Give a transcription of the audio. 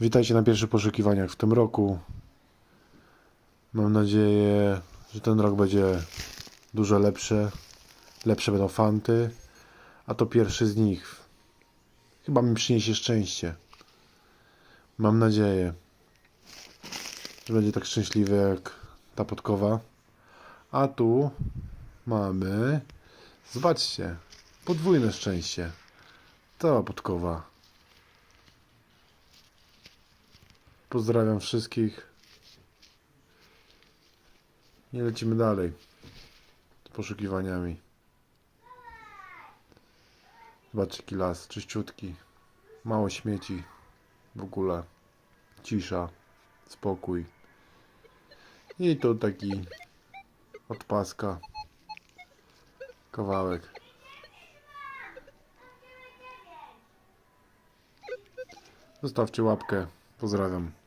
Witajcie na pierwszych poszukiwaniach w tym roku. Mam nadzieję, że ten rok będzie dużo lepszy. Lepsze będą fanty. A to pierwszy z nich. Chyba mi przyniesie szczęście. Mam nadzieję, że będzie tak szczęśliwy jak ta podkowa. A tu mamy. Zobaczcie. Podwójne szczęście. To podkowa. Pozdrawiam wszystkich. I lecimy dalej z poszukiwaniami. Zobaczcie jaki las, czyściutki. Mało śmieci. W ogóle. Cisza. Spokój. I tu taki od paska. Kawałek. Zostawcie łapkę. Pozdrawiam.